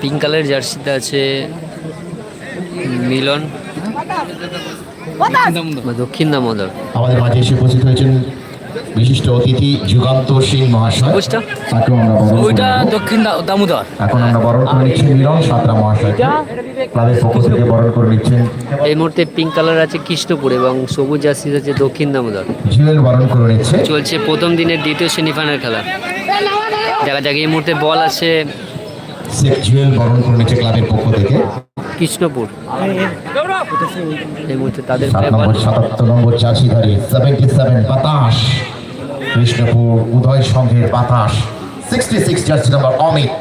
Pink colour জার্সিতে আছে মিলন দক্ষিণ দামোদর আমাদের মাঝে এসে উপস্থিত হয়েছেন বিশিষ্ট অতিথি যুগান্ত সিং মহাশয়। ওইটা দক্ষিণ দামোদর এখন আমরা বরণ করে নিচ্ছি মিলন সাতরা মহাশয় ক্লাবের পক্ষ থেকে বরণ করে নিচ্ছেন এই মুহূর্তে পিঙ্ক কালার আছে কৃষ্ণপুর এবং সবুজ জার্সি আছে দক্ষিণ দামোদর জুয়েল বরণ করে নিচ্ছে। চলছে প্রথম দিনের দ্বিতীয় সেমিফাইনাল খেলা। দেখা যাক এই মুহূর্তে বল আছে শেখ জুয়েল বরণ করে নিচ্ছে ক্লাবের পক্ষ থেকে। কৃষ্ণপুর। এই মুহূর্তে তাদের সাত নম্বর সাতাত্তর নম্বর চাষিধারী সেভেন্টি সেভেন বাতাস। কৃষ্ণপুর উদয় সংঘের বাতাস। Sixty six jersey number Amit.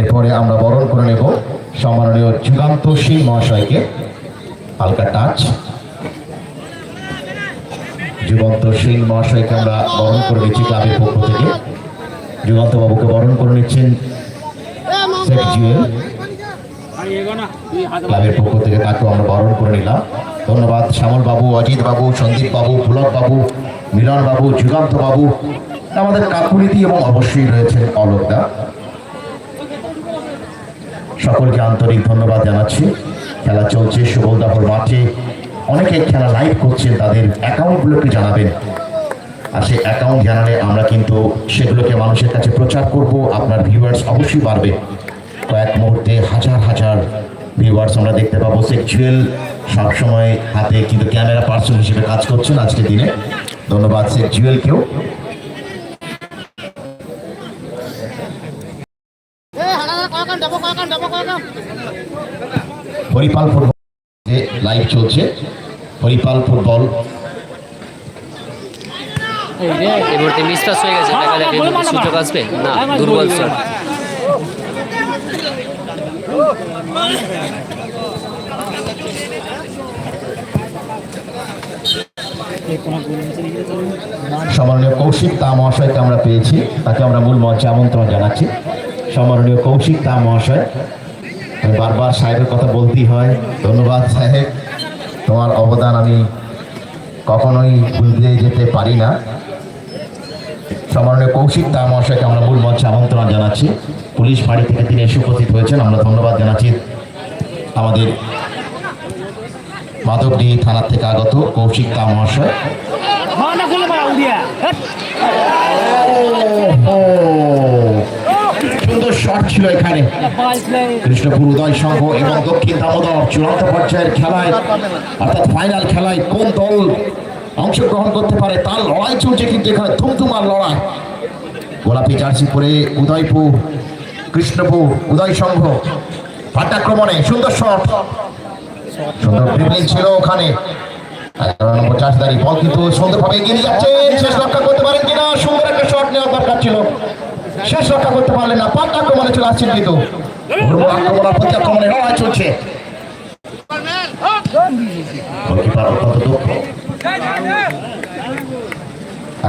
এরপরে আমরা বরণ করে নেব সম্মাননীয় যুগান্ত সিং মহাশয়কে। হালকা টাচ যুগান্ত সিং মহাশয়কে আমরা বরণ করে নিচ্ছি ক্লাবের পক্ষ থেকে। যুগান্ত বাবুকে বরণ করে নিচ্ছেন ক্লাবের পক্ষ থেকে তাকেও আমরা বরণ করে নিলাম। ধন্যবাদ শ্যামল বাবু, অজিত বাবু, সন্দীপ বাবু, পুলক বাবু, মিলন বাবু, যুগান্ত বাবু। আমাদের কাকুরিতি এবং অবশ্যই রয়েছে অলোকদা। সকলকে আন্তরিক ধন্যবাদ জানাচ্ছি। খেলা চলছে সুবলদাপুর মাঠে। অনেকে খেলা লাইভ করছেন, তাদের অ্যাকাউন্টগুলোকে জানাবেন। আর সেই অ্যাকাউন্ট জানালে আমরা কিন্তু সেগুলোকে মানুষের কাছে প্রচার করব। আপনার ভিউয়ার্স অবশ্যই বাড়বে। কয়েক মুহূর্তে হাজার হাজার ভিউয়ার্স আমরা দেখতে পাবো। সেক্সুয়াল সবসময় হাতে কিন্তু ক্যামেরা পার্সন হিসেবে কাজ করছেন আজকের দিনে। ধন্যবাদ সেক্সুয়ালকেও হরিপাল ফুটবল লাইভ চলছে। হরিপাল ফুটবল এই হয়ে গেছে, দেখা যাক সুযোগ আসবে? না, দুর্বল কৌশিক তা মহাশয়কে আমরা পেয়েছি, তাকে আমরা মূল মঞ্চে আমন্ত্রণ জানাচ্ছি। সম্মাননীয় কৌশিক তা মহাশয় বারবার সাহেবের কথা বলতেই হয়, ধন্যবাদ সাহেব। তোমার অবদান আমি কখনোই ভুলতে যেতে পারি না। সম্মাননীয় কৌশিক তা মহাশয়কে আমরা মূল মঞ্চে আমন্ত্রণ জানাচ্ছি। পুলিশ বাড়ি থেকে তিনি এসে উপস্থিত হয়েছেন। আমরা ধন্যবাদ জানাচ্ছি আমাদের মাধবডি থানার থেকে আগত কৌশিক তা মহাশয় সুন্দর শট ছিল এখানে। কৃষ্ণপুর উদয় সংঘ এবং দক্ষিণ দামোদর চূড়ান্ত পর্যায়ের খেলায়, অর্থাৎ ফাইনাল খেলায় কোন দল অংশগ্রহণ করতে পারে তার লড়াই চলছে কিন্তু এখানে থুমথুমার লড়াই। গোলাপি জার্সি পরে উদয়পুর কৃষ্ণপুর উদয় সংঘ পাঠাক্রমণে সুন্দর শট। সুন্দর ড্রিবলিং ছিল ওখানে। বল কিন্তু সুন্দরভাবে এগিয়ে যাচ্ছে। শেষ রক্ষা করতে পারেন কিনা সুন্দর একটা শট নেওয়ার দরকার ছিল। শেষ রক্ষা করতে পারলেন না। পাল্টা আক্রমণে চলে আসছেন কিন্তু। ভুরভুর আক্রমণ প্রতি আক্রমণে লড়াই চলছে।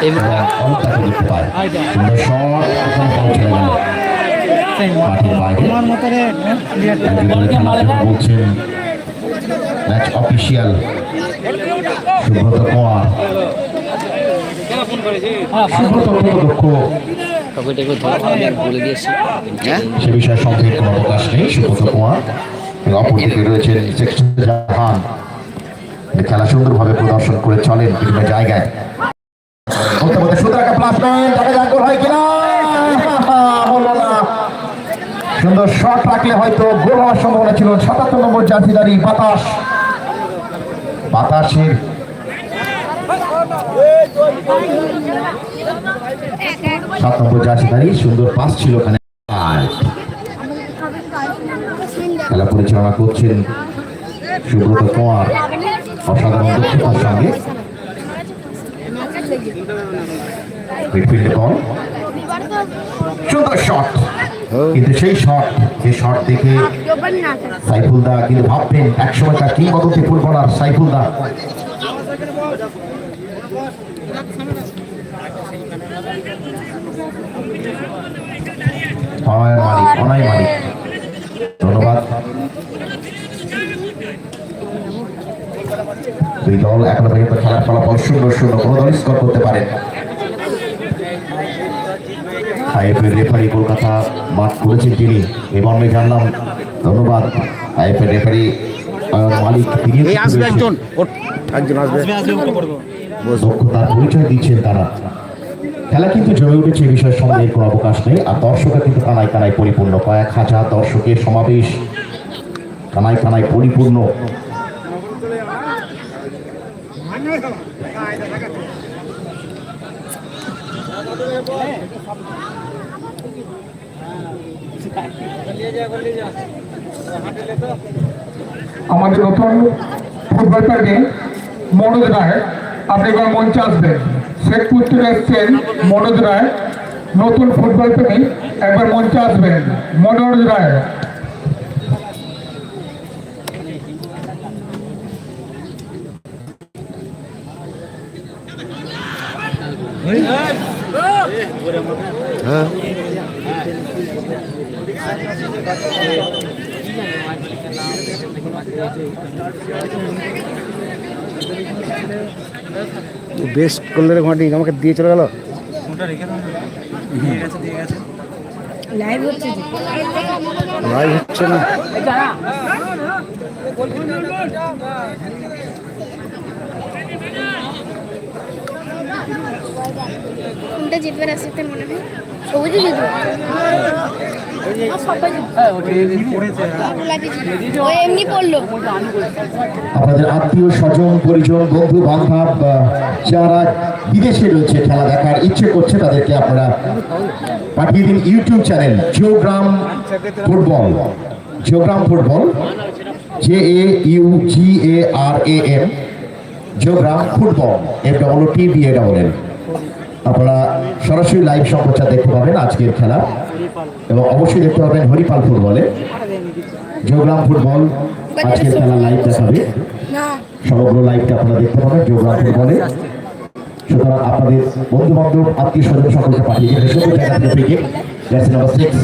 পৌঁছে মাঠের বাইরে বলছেন ম্যাচ অফিসিয়াল সুব্রত কুমার। সুব্রত দক্ষ আমি বলে দিয়েছি সে বিষয়ে সন্দেহের কোনো অবকাশ নেই। সুব্রত কুমার অপরদিকে রয়েছেন জাহান। খেলা সুন্দরভাবে প্রদর্শন করে চলেন বিভিন্ন জায়গায়। সুন্দর একটা প্লাসমেন্ট দেখা যাক গোল হয় হলো না সুন্দর শট রাখলে হয়তো গোল হওয়ার সম্ভাবনা ছিল। সাতাত্তর নম্বর জার্সিদারি বাতাস। বাতাসের সাত নম্বর জার্সিদারি সুন্দর পাস ছিল ওখানে। খেলা পরিচালনা করছেন সুব্রত কুমার। অসাধারণ দক্ষতার সঙ্গে মিডফিল্ডে বল সুন্দর শট কিন্তু সেই শট যে শট দেখে natin. সাইফুলদা কিন্তু ভাবতেন একসময় তার কিংবদন্তি ফুটবলার সাইফুলদা অনয় মালিক অনয় মালিক ধন্যবাদ। দুই দল এখনও পর্যন্ত খেলার ফলাফল শূন্য শূন্য কোনো দল স্কোর করতে পারেন আইএফএর রেফারি কলকাতা মাঠ করেছেন তিনি। মর্মে জানলাম ধন্যবাদ। আইএফএর রেফারি মালিক তিনি আসবে একজন। একজন আসবে। দক্ষতার পরিচয় দিচ্ছেন তারা। খেলা কিন্তু জমে উঠেছে এই বিষয়ে সন্দেহের কোনো অবকাশ নেই। আর দর্শকরা কিন্তু কানায় কানায় পরিপূর্ণ। কয়েক হাজার দর্শকের সমাবেশ কানায় কানায় পরিপূর্ণ। আমাদের নতুন ফুটবল প্রেমী মনোজ রায়। আপনি এবার মঞ্চে আসবেন। শেখপুর থেকে এসছেন মনোজ রায়। নতুন ফুটবল প্রেমী, একবার মঞ্চে আসবেন মনোজ রায়। বেস্ট করলে রে ঘন্টি আমাকে দিয়ে চলে গেল Live হচ্ছে যে। লাইভ হচ্ছে না কোনটা জিতবে মনে হয় সবুজই জিতবে। ও আপনাদের আত্মীয় স্বজন পরিজন বন্ধু বান্ধব যারা বিদেশে রয়েছে খেলা দেখার ইচ্ছে করছে তাদেরকে আপনারা পাঠিয়ে দিন YouTube channel Jaugaram football. Jaugaram football J A U G A R A M Jaugaram football F double T B A double L আপনারা সরাসরি লাইভ সম্প্রচার দেখতে পাবেন আজকের খেলা। এবং অবশ্যই দেখতে পাবেন হরিপাল ফুটবলে জিওগ্রাম ফুটবল আজকের খেলা লাইভ দেখাবে। সমগ্র লাইভটা আপনারা দেখতে পাবেন যোগরাম ফুটবলে সুতরাং আপনাদের বন্ধু বান্ধব আত্মীয় স্বজন সকলকে পাঠিয়ে সুন্দর জায়গা থেকে ফ্রি নাম্বার সিক্স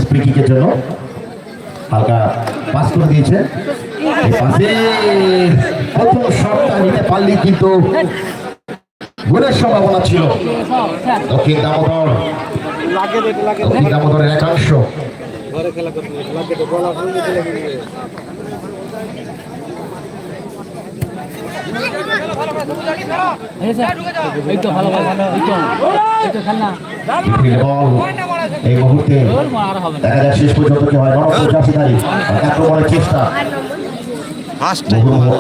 জন্য। হালকা পাস করে দিয়েছে প্রথম শটটা নিতে পারলেই কিন্তু গোলের সম্ভাবনা ছিল। দক্ষিণ দামোদর। দক্ষিণ দামোদরের একাংশ। এই মুহূর্তে দেখা যাক শেষ পর্যন্ত কি হয়? আক্রমণের চেষ্টা।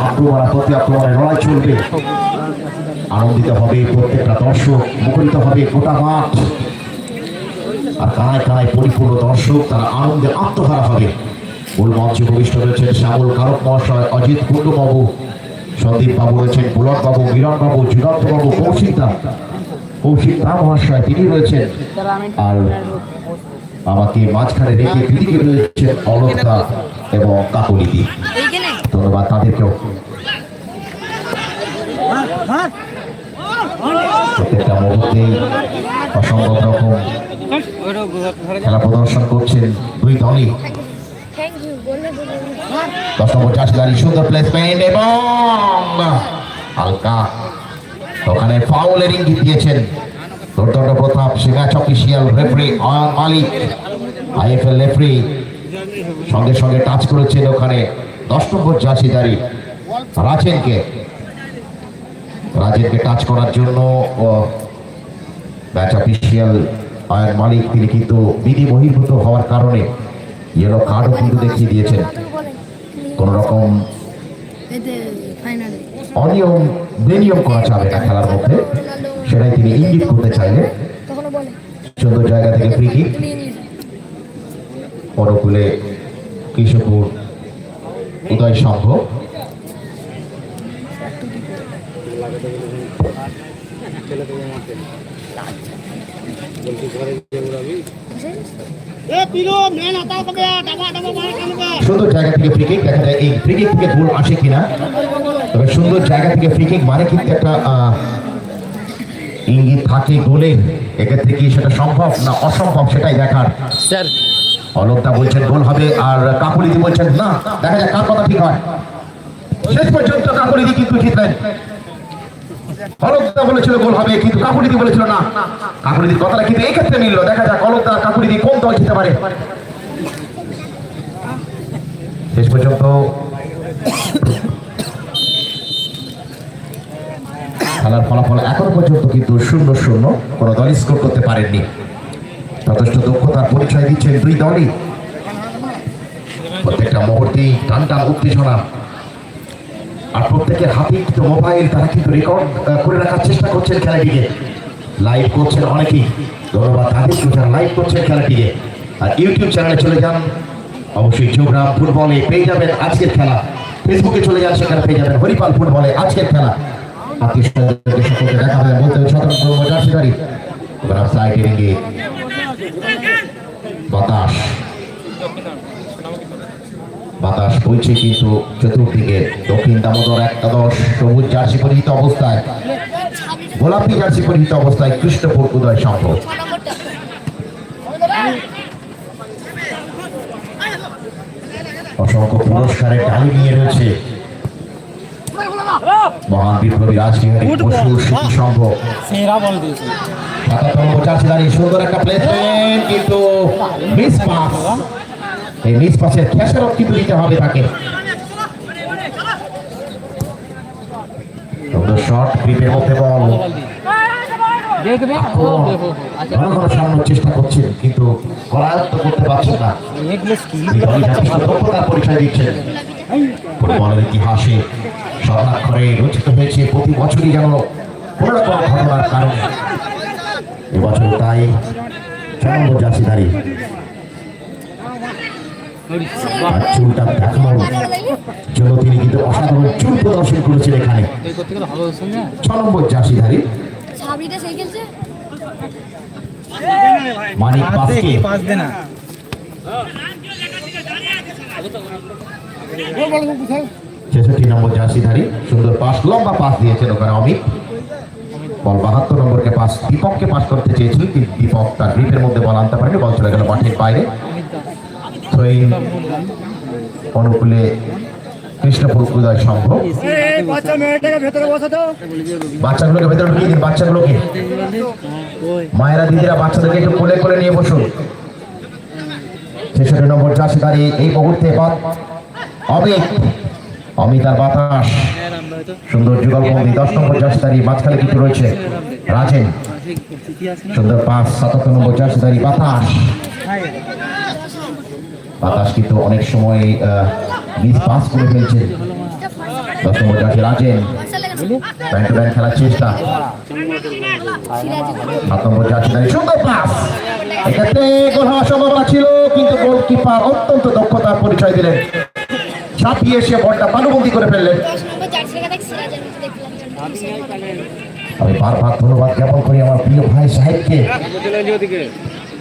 আক্রমণ প্রতি আক্রমণে লড়াই চলবে। আনন্দিত হবে প্রত্যেকটা দর্শক মুখরিত হবে গোটা মাঠ। আর কানায় কানায় পরিপূর্ণ দর্শক তারা আনন্দে আত্মহারা হবে। মূল মঞ্চে ভূমিষ্ঠ রয়েছেন শ্যামল কারক মহাশয় অজিত কুণ্ডুবাবু সন্দীপ বাবু রয়েছেন পুলক বাবু মিলন বাবু যুগান্ত বাবু কৌশিক দা কৌশিক দা মহাশয় তিনি রয়েছেন। আর আমাকে মাঝখানে রেখে দিদিকে রয়েছেন অলকা এবং কাকলিদি ধন্যবাদ তাদেরকেও। প্রত্যেকটা মুহূর্তে অসম্ভব রকম খেলা প্রদর্শন করছেন দুই দলই সুন্দর প্লেসমেন্ট এবং হালকা। ওখানে ফাউলের ইঙ্গিত দিয়েছেন দুর্দণ্ড Pratap সিংহাচ official referee Malik IFL referee সঙ্গে সঙ্গে টাচ করেছেন ওখানে দশ নম্বর চাষিদারি রাজেনকে রাজেনকে টাচ করার জন্য ম্যাচ অফিসিয়াল আয়ন মালিক, তিনি কিন্তু বিধি বহির্ভূত হওয়ার কারণে ইয়েলো কার্ডও কিন্তু দেখিয়ে দিয়েছেন। কোন রকম অনিয়ম, বেনিয়ম করা যাবে না খেলার মধ্যে। সেটাই তিনি ইঙ্গিত করতে তখনও সুন্দর জায়গা থেকে ফ্রি কিক অনুকূলে কৃষকুর উদয় সংঘ। ছেলে বলছি ঘরে যে উড়াবি সুন্দর জায়গা থেকে ফ্রি কিক দেখা যায় এই ফ্রি কিক থেকে গোল আসে কিনা। তবে সুন্দর জায়গা থেকে ফ্রি কিক মানে কিন্তু একটা ইঙ্গিত থাকে গোলের এক্ষেত্রে কি সেটা সম্ভব না অসম্ভব সেটাই দেখার। স্যার। অলোকদা বলছেন গোল হবে আর কাকুলিদি বলছেন না। দেখা যাক কার কথা ঠিক হয়। শেষ পর্যন্ত কাকুলিদি কিন্তু জিতলেন। বলেছিল গোল হবে, কিন্তু কাকুলিদি বলেছিল না। কাকুলিদির কথাটা কিন্তু এই ক্ষেত্রে দেখা যাক অলোকদা কাকুলিদি কোন দল জিতে পারে। শেষ পর্যন্ত খেলার ফলাফল এখনও পর্যন্ত কিন্তু শূন্য শূন্য। কোনো দল স্কোর করতে পারেননি। যথেষ্ট দক্ষতার পরিচয় দিচ্ছেন দুই দলই। প্রত্যেকটা মুহূর্তেই টান টান উত্তেজনা। আর প্রত্যেকের হাতে কিন্তু মোবাইল, তারা কিন্তু রেকর্ড করে রাখার চেষ্টা করছেন খেলাটিকে। লাইভ করছেন অনেকেই। ধন্যবাদ তাদেরকে যারা লাইভ করছেন খেলাটিকে। আর ইউটিউব চ্যানেলে চলে যান। অবশ্যই যোগরাম ফুটবলে পেয়ে যাবেন আজকের খেলা। ফেসবুকে চলে যান, সেখানে পেয়ে যাবেন হরিপাল ফুটবলে আজকের খেলা। দেখা বাতাস। বাতাস বইছে কিন্তু চতুর্দিকে দক্ষিণ দামোদর একাদশ সবুজ জার্সি পরিহিত অবস্থায় গোলাপি জার্সি পরিহিত অবস্থায় কৃষ্ণপুর উদয় সংঘ। অসংখ্য পুরস্কারের ডালি নিয়ে রয়েছে মহান বিপ্লবী রাজবিহারী বসু স্মৃতি সংঘ। সেরা সাতাত্তর পঁচাশি দাঁড়িয়ে সুন্দর একটা প্লেসমেন্ট কিন্তু মিস পাস এই মিস পাসের খেসারত কিন্তু দিতে হবে তাকে। শট গ্রিপের মধ্যে বল। চেষ্টা করছেন কিন্তু করায়ত্ত করতে পারছেন না। পরিচয় দিচ্ছেন। হয়েছে, প্রতি বছরই যেন কোনো রকম ঘটনার কারণে। এবছর তাই চন্দ্র জাসিদারি চুলটা দেখানোর জন্য তিনি কিন্তু অসাধারণ চুল প্রদর্শন করেছেন এখানে। ছ নম্বর খেলছে? মানিক পাসকে। পাঁচ দেনা ছেষট্টি নম্বর জার্সিধারী। সুন্দর পাস লম্বা পাস দিয়েছেন ওখানে অমিত। বল বাহাত্তর নম্বরকে পাস দীপককে পাস করতে চেয়েছিল কিন্তু দীপক তার গ্রিপের মধ্যে বল আনতে পারেনি বল চলে গেল মাঠের বাইরে। থ্রোইন অনুকূলে কৃষ্ণপুর উদয় সংঘ। বাচ্চাগুলোকে ভেতরে ঢুকিয়ে দিন, বাচ্চাগুলোকে। মায়েরা, দিদিরা, বাচ্চাদেরকে একটু কোলে কোলে নিয়ে বসুন। ছেষট্টি নম্বর জার্সিধারী এই মুহূর্তে বাদ অমিত। অমিত আর বাতাস। সুন্দর যুগলবন্দি দশ নম্বর জার্সিধারী মাঝখানে কিছু রয়েছে রাজেন। সুন্দর পাঁচ, সাতাত্তর নম্বর জার্সিধারী বাতাস। বাতাস কিন্তু অনেক সময় মিস পাস করে ফেলছে। দশ খেলার চেষ্টা। ছিল, কিন্তু অত্যন্ত দক্ষতার পরিচয় করে আমি বারবার ধন্যবাদ জ্ঞাপন করি আমার প্রিয় ভাই সাহেবকে।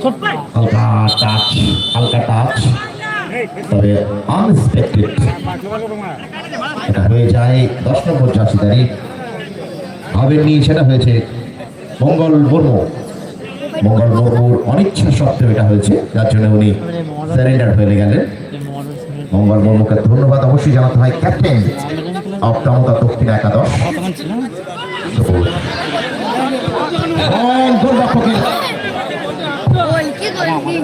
হালকা টাচ হালকা টাচ তবে আনএক্সপেক্টেড এটা হয়ে যায় দশ নম্বর জার্সিদারি ভাবেননি সেটা হয়েছে মঙ্গল মুর্মু মঙ্গল মুর্মুর অনিচ্ছা সত্ত্বেও এটা হয়েছে যার জন্য উনি স্যারেন্ডার হয়ে গেলেন মঙ্গল মুর্মুকে ধন্যবাদ অবশ্যই জানাতে হয় ক্যাপ্টেন অফ দামোদর দক্ষিণ একাদশ গোলরক্ষকের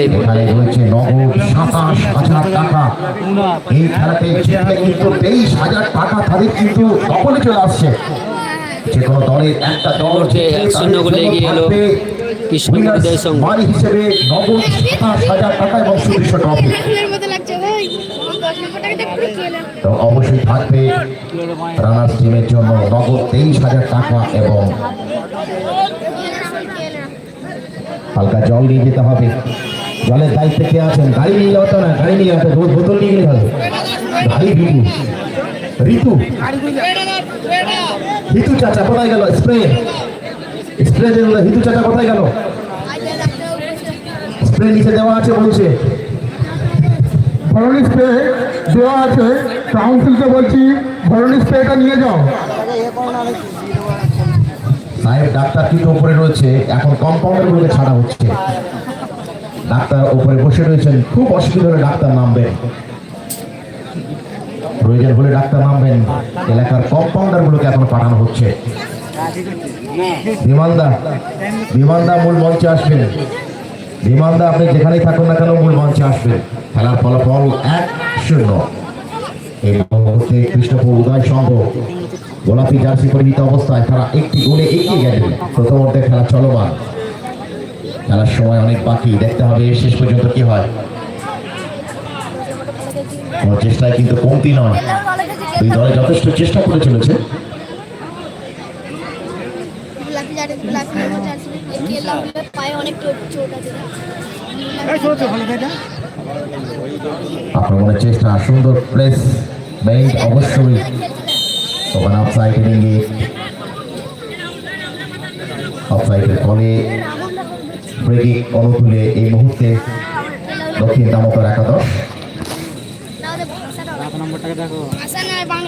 এই রয়েছে নগদ সাতাশ হাজার টাকা। এই খেলাতে জিতলে কিন্তু তেইশ হাজার টাকা তাদের কিন্তু দখলে চলে আসছে। যে কোনো দলের একটা দল মুহূর্তে জিতলে এক শূন্য তাদের এগিয়ে এলো থাকবে কৃষ্ণপুর winners উদয় সংঘ। money হিসেবে নগদ সাতাশ হাজার টাকা এবং সুদৃশ্য ট্রফি ফুলের মতো লাগছে ভাই দশ নম্বর টাকাটা পুরো খেলাম তো অবশ্যই থাকবে রানার্স টিমের জন্য নগদ তেইশ হাজার টাকা এবং হালকা জল নিয়ে যেতে হবে। জলের দায়িত্বে কে আছেন? গাড়ি নিয়ে যাওয়া না, গাড়ি নিয়ে যাওয়া রোজ বোতল নিয়ে গেলে হবে। ভাই ঋতু। ঋতু। ঋতু চাচা, কোথায় গেল? স্প্রে। স্প্রে ঋতু চাচা, কোথায় গেল? স্প্রে নিচে দেওয়া আছে বলছে। ভরণী স্প্রে দেওয়া আছে। কাউন্সিলকে বলছি, ভরণী স্প্রেটা নিয়ে যাও। সাহেব ডাক্তার কিন্তু উপরে রয়েছে। এখন কম্পাউন্ডার গুলোকে ছাড়া হচ্ছে। ডাক্তার উপরে বসে রয়েছেন। খুব অসুবিধা হলে ডাক্তার নামবেন। প্রয়োজন হলে ডাক্তার নামবেন। এলাকার কম্পাউন্ডার গুলোকে এখন পাঠানো হচ্ছে। বিমানদা বিমানদা মূল মঞ্চে আসবেন। বিমানদা আপনি যেখানেই থাকুন না কেন, মূল মঞ্চে আসবেন। খেলার ফলাফল এক শূন্য। এই মুহূর্তে কৃষ্ণপুর উদয় সংঘ গোলাপি জার্সি পরিহিত অবস্থায় তারা একটি গোলে এগিয়ে গেলেন। প্রথম অর্ধে খেলা চলমান। খেলার সময় অনেক বাকি। দেখতে হবে শেষ পর্যন্ত কি হয়। কোনো চেষ্টায় কিন্তু কমতি নয়। দুই দলে যথেষ্ট চেষ্টা করে চলেছে। আক্রমণের চেষ্টা সুন্দর প্লেস ব্যাংক অবশ্যই ওখানে অফসাইড ইঙ্গিত অফসাইডের ফলে ব্রেকিং অনুকূলে এই মুহূর্তে দক্ষিণ দামোদর একাদশ। নয় বাংলা